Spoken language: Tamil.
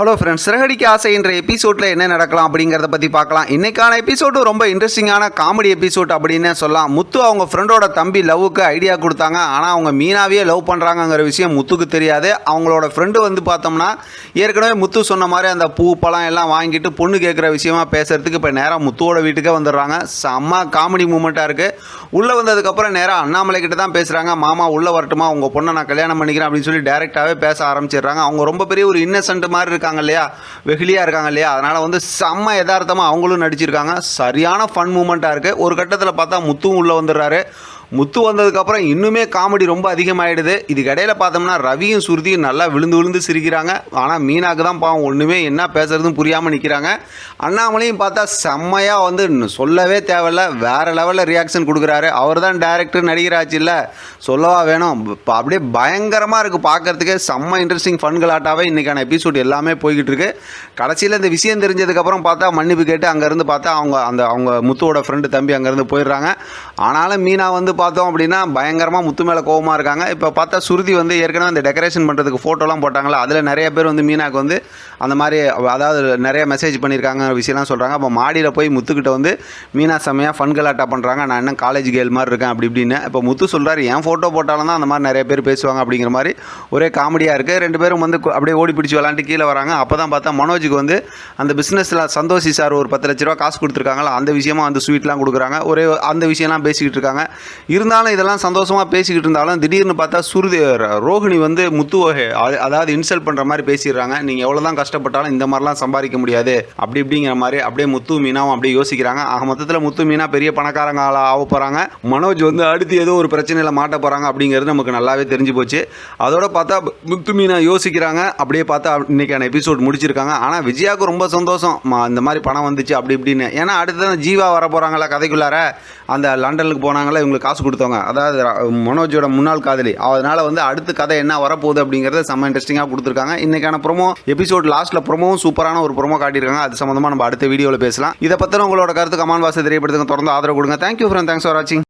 ஹலோ ஃப்ரெண்ட்ஸ் சிறகடிக்கு ஆசை என்ற எபிசோடில் என்ன நடக்கலாம் அப்படிங்கிறத பற்றி பார்க்கலாம். இன்றைக்கான எபிசோடு ரொம்ப இன்ட்ரெஸ்டிங்கான காமெடி எபிசோட் அப்படின்னு சொல்லலாம். முத்து அவங்க ஃப்ரெண்டோட தம்பி லவ்வுக்கு ஐடியா கொடுத்தாங்க. ஆனால் அவங்க மீனாவே லவ் பண்ணுறாங்கங்கிற விஷயம் முத்துக்கு தெரியாது. அவங்களோட ஃப்ரெண்டு வந்து பார்த்தோம்னா ஏற்கனவே முத்து சொன்ன மாதிரி அந்த பூ பழம் எல்லாம் வாங்கிட்டு பொண்ணு கேட்குற விஷயமா பேசுகிறதுக்கு இப்போ நேராக முத்துவோட வீட்டுக்கே வந்துடுறாங்க. செம்ம காமெடி மூமெண்ட்டாக இருக்குது உள்ளே வந்ததுக்கப்புறம் நேராக அண்ணாமலை கிட்ட தான் பேசுகிறாங்க மாமா உள்ளே வரட்டுமா? உங்கள் பொண்ணை நான் கல்யாணம் பண்ணிக்கிறேன் அப்படின்னு சொல்லி டேரெக்டாகவே பேச ஆரம்பிச்சிடுறாங்க. அவங்க ரொம்ப பெரிய ஒரு இன்னசென்ட் மாதிரி இருக்காங்க. இல்லையா? வெகுளியாக இருக்காங்க இல்லையா? அதனால் வந்து செம்ம யதார்த்தமாக அவங்களும் நடிச்சிருக்காங்க. சரியான ஃபன் மூமெண்ட்டாக இருக்குது ஒரு கட்டத்தில் பார்த்தா முத்துவும் உள்ளே வந்துடுறாரு. முத்து வந்ததுக்கப்புறம் இன்னுமே காமெடி ரொம்ப அதிகமாகிடுது இதுக்கு இடையில பார்த்தோம்னா ரவியும் சுருதியும் நல்லா விழுந்து விழுந்து சிரிக்கிறாங்க. ஆனால் மீனாக்கு தான் பாவம் ஒன்றுமே என்ன பேசுறதுன்னு புரியாமல் நிற்கிறாங்க அண்ணாமலையும் பார்த்தா செம்மையாக வந்து சொல்லவே தேவையில்ல வேறு லெவலில் ரியாக்ஷன் கொடுக்குறாரு. அவர் தான் டேரக்டர் நடிகராச்சு இல்லை. சொல்லவா வேணும். இப்போ அப்படியே பயங்கரமாக இருக்குது பார்க்கறதுக்கே. செம்ம இன்ட்ரெஸ்டிங் ஃபன்களாட்டாவே இன்றைக்கான எபிசோட் எல்லாமே போய்கிட்டு இருக்கு. கடைசியில் இந்த விஷயம் தெரிஞ்சதுக்கப்புறம் பார்த்தா மன்னிப்பு கேட்டு அங்கேருந்து பார்த்தா அவங்க அந்த அவங்க முத்துவோட ஃப்ரெண்டு தம்பி அங்கேருந்து போயிடுறாங்க. ஆனாலும் மீனா வந்து பார்த்தோம் அப்படின்னா பயங்கரமாக முத்து மேலே கோவமாக இருக்காங்க. இப்போ பார்த்தா சுருதி வந்து ஏற்கனவே அந்த டெக்கரேஷன் பண்ணுறதுக்கு ஃபோட்டோலாம் போட்டாங்களா? அதில் நிறைய பேர் வந்து மீனாக்கு வந்து அந்த மாதிரி அதாவது நிறைய மெசேஜ் பண்ணியிருக்காங்க விஷயம்லாம் சொல்கிறாங்க அப்போ மாடியில் போய் முத்துக்கிட்ட வந்து மீனா செம்மையாக ஃபன் கலாட்டா பண்ணுறாங்க நான் இன்னும் காலேஜ் கேள் மாதிரி இருக்கேன் அப்படி இப்படின்னு. இப்போ முத்து சொல்கிறாரு என் ஃபோட்டோ போட்டாலும் தான் அந்த மாதிரி நிறைய பேர் பேசுவாங்க அப்படிங்கிற மாதிரி ஒரே காமெடியாக இருக்குது ரெண்டு பேரும் வந்து அப்படியே ஓடி பிடிச்சி விளாண்டு கீழே வராங்க. அப்போ தான் பார்த்தா மனோஜுக்கு வந்து அந்த பிஸ்னஸில் சந்தோஷி சார் ஒரு பத்து லட்ச ரூபா காசு கொடுத்துருக்காங்களா? அந்த விஷயமா வந்து ஸ்வீட்லாம் கொடுக்குறாங்க. ஒரே அந்த விஷயம்லாம் பேசிக்கிட்டு இருக்காங்க. இருந்தாலும் இதெல்லாம் சந்தோஷமாக பேசிக்கிட்டு இருந்தாலும் திடீர்னு பார்த்தா சுருதி ரோஹிணி ரோகிணி வந்து முத்துவை அ- அதாவது இன்சல்ட் பண்ணுற மாதிரி பேசிடுறாங்க. நீங்கள் எவ்வளோ தான் கஷ்டப்பட்டாலும் இந்த மாதிரிலாம் சம்பாதிக்க முடியாது. அப்படி இப்படிங்கிற மாதிரி அப்படியே முத்து மீனாவும் அப்படியே யோசிக்கிறாங்க. ஆக மொத்தத்தில் முத்து மீனா பெரிய பணக்காரங்க ஆளா ஆக போகிறாங்க மனோஜ் வந்து அடுத்து ஏதோ ஒரு பிரச்சனையில் மாட்ட போகிறாங்க அப்படிங்கிறது நமக்கு நல்லாவே தெரிஞ்சு போச்சு. அதோட பார்த்தா முத்து மீனா யோசிக்கிறாங்க. அப்படியே பார்த்தா இன்னைக்கான எபிசோட் முடிச்சிருக்காங்க. ஆனால் விஜயாவுக்கு ரொம்ப சந்தோஷம். இந்த மாதிரி பணம் வந்துச்சு. அப்படி இப்படின்னு. ஏன்னா அடுத்து தான் ஜீவா வர போகிறாங்களா கதைக்குள்ளார. அந்த லண்டனுக்கு போனாங்களா இவங்களுக்கு காசு கொடுத்தவங்க. அதாவது மனோஜோட முன்னாள் காதலி. அதனால் வந்து அடுத்த கதை என்ன வரப்போகுது அப்படிங்கிறத செம்ம இன்ட்ரெஸ்டிங்காக கொடுத்துருக்காங்க. இன்னைக்கான ப்ரோமோ எபிசோட் லாஸ்ட்டில் ப்ரோமோவும் சூப்பரான ஒரு ப்ரோமோ காட்டியிருக்காங்க. அது சம்மந்தமாக நம்ம அடுத்த வீடியோவில் பேசலாம். இதை பற்றின உங்களோட கருத்து கமான் வாசை தெரியப்படுத்துங்க. தொடர்ந்து ஆதரவு கொடுங்க. தேங்க்யூ ஃப்ரெண்ட் தேங்க்ஸ் ஃபார் வாட்சிங்